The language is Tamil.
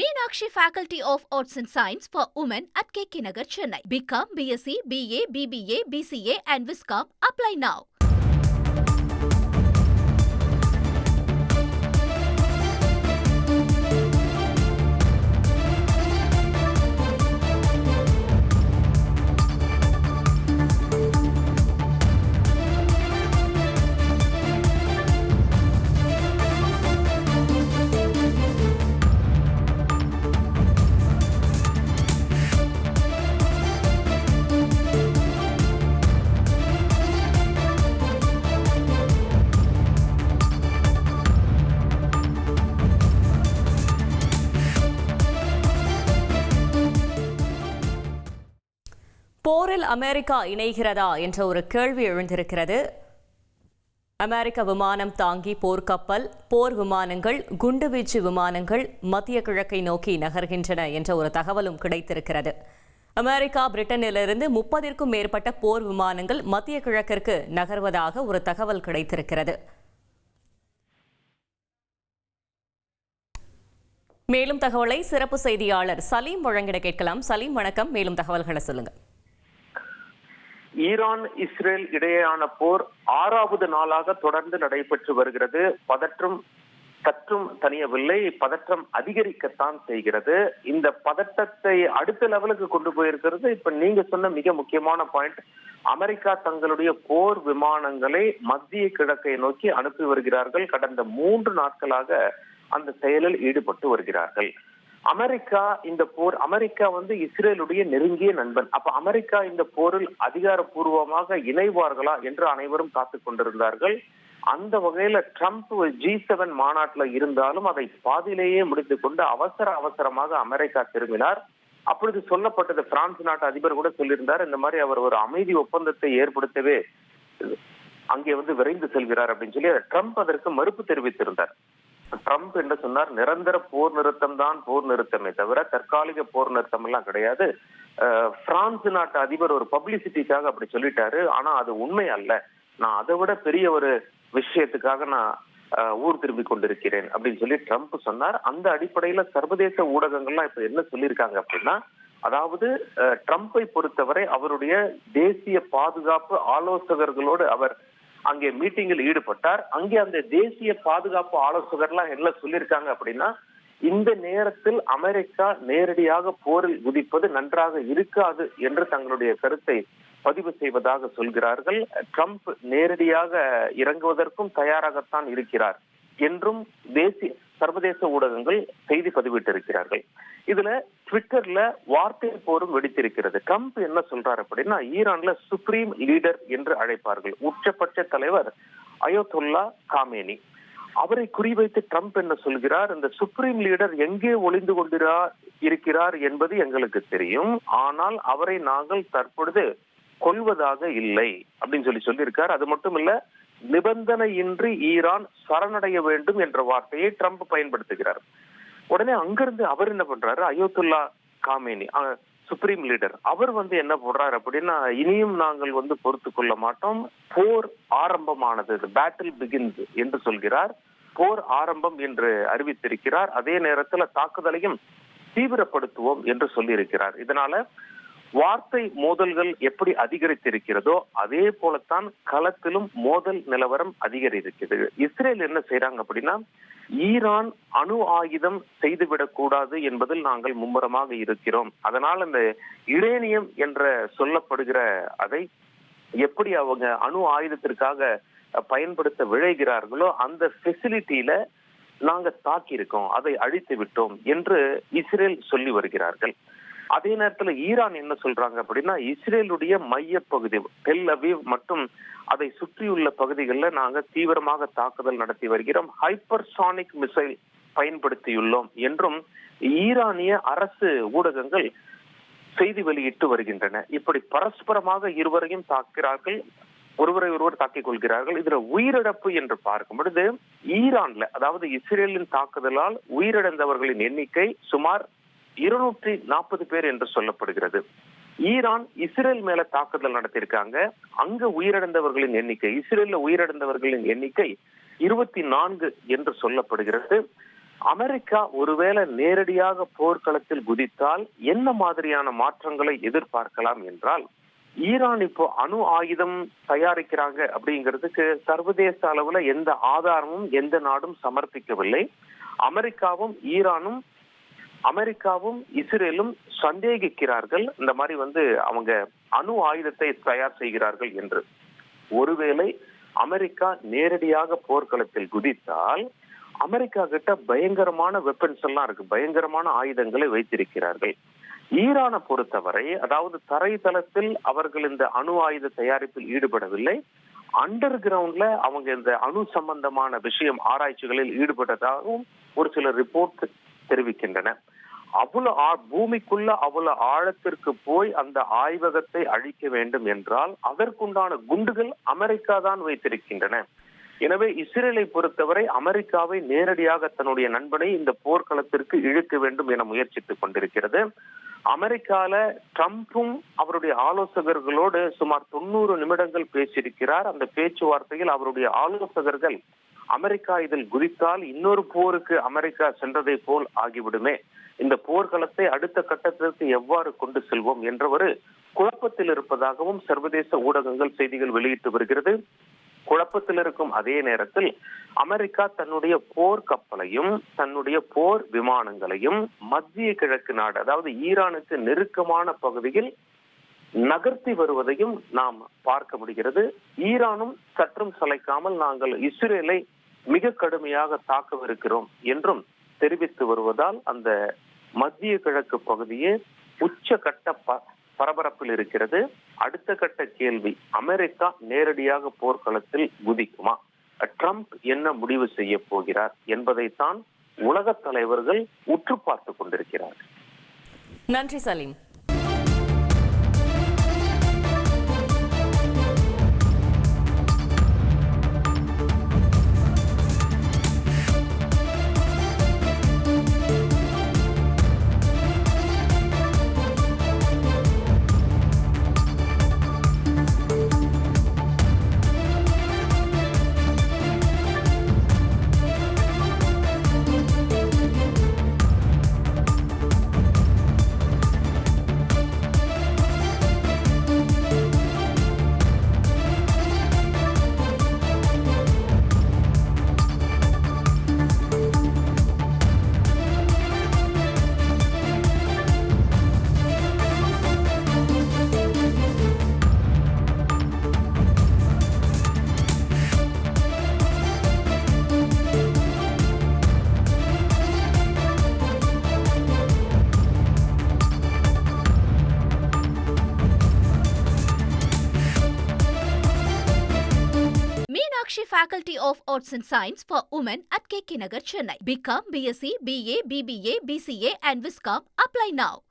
Meenakshi Faculty of Arts and Science for Women at KK Nagar, Chennai. BCom, BSc, BA, BBA, BCA and Viscom. Apply now. போரில் அமெரிக்கா இணைகிறதா என்ற ஒரு கேள்வி எழுந்திருக்கிறது. அமெரிக்க விமானம் தாங்கி போர்க்கப்பல் போர் விமானங்கள் குண்டுவீச்சு விமானங்கள் மத்திய கிழக்கை நோக்கி நகர்கின்றன என்ற ஒரு தகவலும் கிடைத்திருக்கிறது. அமெரிக்கா பிரிட்டனிலிருந்து முப்பதிற்கும் மேற்பட்ட போர் விமானங்கள் மத்திய கிழக்கிற்கு நகர்வதாக ஒரு தகவல் கிடைத்திருக்கிறது. மேலும் தகவலை சிறப்பு செய்தியாளர் சலீம் வழங்கிட கேட்கலாம். சலீம் வணக்கம். மேலும் தகவல்களை சொல்லுங்கள். ஈரான் இஸ்ரேல் இடையேயான போர் ஆறாவது நாளாக தொடர்ந்து நடைபெற்று வருகிறது. பதற்றம் சற்றும் தனியவில்லை பதற்றம் அதிகரிக்கத்தான் செய்கிறது. இந்த பதட்டத்தை அடுத்த லெவலுக்கு கொண்டு போயிருக்கிறது. இப்ப நீங்க சொன்ன மிக முக்கியமான பாயிண்ட் அமெரிக்கா தங்களுடைய போர் விமானங்களை மத்திய கிழக்கை நோக்கி அனுப்பி வருகிறார்கள். கடந்த மூன்று நாட்களாக அந்த செயலில் ஈடுபட்டு வருகிறார்கள். அமெரிக்கா இந்த போர் அமெரிக்கா வந்து இஸ்ரேலுடைய நெருங்கிய நண்பன். அப்ப அமெரிக்கா இந்த போரில் அதிகாரப்பூர்வமாக இணைவார்களா என்று அனைவரும் காத்து கொண்டிருந்தார்கள். அந்த வகையில ட்ரம்ப் ஜி செவன் மாநாட்டுல இருந்தாலும் அதை பாதியிலேயே முடித்து கொண்டு அவசர அவசரமாக அமெரிக்கா திரும்பினார். அப்பொழுது சொல்லப்பட்டது பிரான்ஸ் நாட்டு அதிபர் கூட சொல்லியிருந்தார் இந்த மாதிரி அவர் ஒரு அமைதி ஒப்பந்தத்தை ஏற்படுத்தவே அங்கே வந்து விரைந்து செல்கிறார் அப்படின்னு சொல்லி ட்ரம்ப் அதற்கு மறுப்பு தெரிவித்திருந்தார். ட்ரம்ப் என்ன சொன்னார் நிரந்தர போர் நிறுத்தம் தான் போர் நிறுத்தமே தவிர தற்காலிக போர் நிறுத்தம் எல்லாம் கிடையாது பிரான்ஸ் நாட்டு அதிபர் ஒரு பப்ளிசிட்டிக்காக அப்படி சொல்லிட்டாரு. ஆனா அது உண்மை அல்ல. நான் அதை விட பெரிய ஒரு விஷயத்துக்காக நான் ஊர் திரும்பி கொண்டிருக்கிறேன் அப்படின்னு சொல்லி ட்ரம்ப் சொன்னார். அந்த அடிப்படையில சர்வதேச ஊடகங்கள்லாம் இப்ப என்ன சொல்லியிருக்காங்க அப்படின்னா அதாவது ட்ரம்ப்பை பொறுத்தவரை அவருடைய தேசிய பாதுகாப்பு ஆலோசகர்களோடு அவர் அங்கே மீட்டிங்கில் ஈடுபட்டார். அங்கே அந்த தேசிய பாதுகாப்பு ஆலோசகர்லாம் என்ன சொல்லியிருக்காங்க அப்படின்னா இந்த நேரத்தில் அமெரிக்கா நேரடியாக போரில் குதிப்பது நன்றாக இருக்காது என்று தங்களுடைய கருத்தை பதிவு செய்வதாக சொல்கிறார்கள். ட்ரம்ப் நேரடியாக இறங்குவதற்கும் தயாராகத்தான் இருக்கிறார். என்றும் தேசிய சர்வதேச ஊடகங்கள் செய்தி பதிவிட்டிருக்கிறார்கள். இதுல ட்விட்டர்ல வார்த்தை போரும் வெடித்திருக்கிறது. ட்ரம்ப் என்ன சொல்றாரு அப்படின்னா ஈரான்ல சுப்ரீம் லீடர் என்று அழைப்பார்கள். உச்சபட்ச தலைவர் அயோத்துல்லா காமேனி. அவரை குறிவைத்து ட்ரம்ப் என்ன சொல்கிறார்? இந்த சுப்ரீம் லீடர் எங்கே ஒளிந்து கொண்டிறார் இருக்கிறார் என்பது எங்களுக்கு தெரியும். ஆனால் அவரை நாங்கள் தற்பொழுது கொள்வதாக இல்லை அப்படின்னு சொல்லி சொல்லியிருக்கார். அது மட்டும் இல்ல நிபந்தனையின்றி ஈரான் சரணடைய வேண்டும் என்ற வார்த்தையை ட்ரம்ப் பயன்படுத்துகிறார். உடனே அங்கிருந்து அவர் என்ன பண்றாரு? அயோத்துல்லா காமேனி சுப்ரீம் லீடர் அவர் வந்து என்ன போடுறாரு அப்படின்னா இனியும் நாங்கள் வந்து பொறுத்து கொள்ள மாட்டோம். போர் ஆரம்பமானது பேட்டில் பிகின்ஸ் என்று சொல்கிறார். போர் ஆரம்பம் என்று அறிவித்திருக்கிறார். அதே நேரத்தில் தாக்குதலையும் தீவிரப்படுத்துவோம் என்று சொல்லியிருக்கிறார். இதனால வார்த்தை மோதல்கள் எப்படி அதிகரித்திருக்கிறதோ அதே போலத்தான் களத்திலும் மோதல் நிலவரம் அதிகரிக்கிறது இஸ்ரேல் என்ன செய்யறாங்க அப்படின்னா ஈரான் அணு ஆயுதம் செய்துவிடக் கூடாது என்பதில் நாங்கள் மும்முரமாக இருக்கிறோம். அதனால் அந்த யுரேனியம் என்ற சொல்லப்படுகிற அதை எப்படி அவங்க அணு ஆயுதத்திற்காக பயன்படுத்த விழைகிறார்களோ அந்த ஃபெசிலிட்டியில நாங்க தாக்கி இருக்கோம் அதை அழித்து விட்டோம் என்று இஸ்ரேல் சொல்லி வருகிறார்கள். அதே நேரத்துல ஈரான் என்ன சொல்றாங்க அப்படின்னா இஸ்ரேலுடைய மைய பகுதி டெல் அவீவ் மற்றும் அதை சுற்றியுள்ள பகுதிகளில் நாங்க தீவிரமாக தாக்குதல் நடத்தி வருகிறோம். ஹைப்பர்சானிக் மிசைல் பயன்படுத்தியுள்ளோம் என்றும் ஈரானிய அரசு ஊடகங்கள் செய்தி வெளியிட்டு வருகின்றன. இப்படி பரஸ்பரமாக இருவரையும் தாக்கிறார்கள் ஒருவரை ஒருவர் தாக்கிக் கொள்கிறார்கள். இதுல உயிரிழப்பு என்று பார்க்கும் பொழுது ஈரான்ல அதாவது இஸ்ரேலின் தாக்குதலால் உயிரிழந்தவர்களின் எண்ணிக்கை சுமார் இருநூற்றி நாற்பது பேர் என்று சொல்லப்படுகிறது. ஈரான் இஸ்ரேல் மேல தாக்குதல் நடத்தியிருக்காங்க. அங்க உயிரிழந்தவர்களின் எண்ணிக்கை இஸ்ரேல்ல உயிரிழந்தவர்களின் எண்ணிக்கை இருபத்தி நான்கு என்று சொல்லப்படுகிறது. அமெரிக்கா ஒருவேளை நேரடியாக போர்க்களத்தில் குதித்தால் என்ன மாதிரியான மாற்றங்களை எதிர்பார்க்கலாம் என்றால் ஈரான் இப்போ அணு ஆயுதம் தயாரிக்கிறாங்க அப்படிங்கிறதுக்கு சர்வதேச அளவுல எந்த ஆதாரமும் எந்த நாடும் சமர்ப்பிக்கவில்லை. அமெரிக்காவும் ஈரானும் அமெரிக்காவும் இஸ்ரேலும் சந்தேகிக்கிறார்கள். இந்த மாதிரி வந்து அவங்க அணு ஆயுதத்தை தயார் செய்கிறார்கள் என்று. ஒருவேளை அமெரிக்கா நேரடியாக போர்க்களத்தில் குதித்தால் அமெரிக்கா கிட்ட பயங்கரமான வெப்பன்ஸ் எல்லாம் இருக்கு. பயங்கரமான ஆயுதங்களை வைத்திருக்கிறார்கள். ஈரானை பொறுத்தவரை அதாவது தரைதளத்தில் அவர்கள் இந்த அணு ஆயுத தயாரிப்பில் ஈடுபடவில்லை. அண்டர் கிரவுண்ட்ல அவங்க இந்த அணு சம்பந்தமான விஷயம் ஆராய்ச்சிகளில் ஈடுபட்டதாகவும் ஒரு சில ரிப்போர்ட் தெரிவிக்கின்றன. அவ்வளவு ஆ- பூமிக்குள்ள அவ்வளவு ஆழத்திற்கு போய் அந்த ஆய்வகத்தை அழிக்க வேண்டும் என்றால் அதற்குண்டான குண்டுகள் அமெரிக்கா தான் வைத்திருக்கின்றன. எனவே இஸ்ரேலை பொறுத்தவரை அமெரிக்காவை நேரடியாக தன்னுடைய நண்பனை இந்த போர்க்களத்திற்கு இழுக்க வேண்டும் என முயற்சித்துக் கொண்டிருக்கிறது. அமெரிக்கால ட்ரம்ப்பும் அவருடைய ஆலோசகர்களோடு சுமார் தொண்ணூறு நிமிடங்கள் பேசியிருக்கிறார். அந்த பேச்சுவார்த்தையில் அவருடைய ஆலோசகர்கள் அமெரிக்கா இதில் குதித்தால் இன்னொரு போருக்கு அமெரிக்கா சென்றதை போல் ஆகிவிடுமே. இந்த போர்க்களத்தை அடுத்த கட்டத்திற்கு எவ்வாறு கொண்டு செல்வோம் என்ற ஒரு குழப்பத்தில் இருப்பதாகவும் சர்வதேச ஊடகங்கள் செய்திகள் வெளியிட்டு வருகிறது. குழப்பத்தில் இருக்கும் அதே நேரத்தில் அமெரிக்கா தன்னுடைய போர் கப்பலையும் தன்னுடைய போர் விமானங்களையும் மத்திய கிழக்கு நாடு அதாவது ஈரானுக்கு நெருக்கமான பகுதியில் நகர்த்தி வருவதையும் நாம் பார்க்க முடிகிறது. ஈரானும் சற்றும் சளைக்காமல் நாங்கள் இஸ்ரேலை மிக கடுமையாக தாக்கவிருக்கிறோம் என்றும் தெரிவித்து வருவதால் அந்த மத்திய கிழக்கு பகுதியே உச்சகட்ட பரபரப்பில் இருக்கிறது. அடுத்த கட்ட கேள்வி அமெரிக்கா நேரடியாக போர்க்களத்தில் குதிக்குமா? ட்ரம்ப் என்ன முடிவு செய்ய போகிறார் என்பதைத்தான் உலக தலைவர்கள் உற்று பார்த்து கொண்டிருக்கிறார்கள். நன்றி Salim. Faculty of Arts and Science for Women at KK Nagar, Chennai. Become BSc, BA, BBA, BCA and Viscom. Apply now.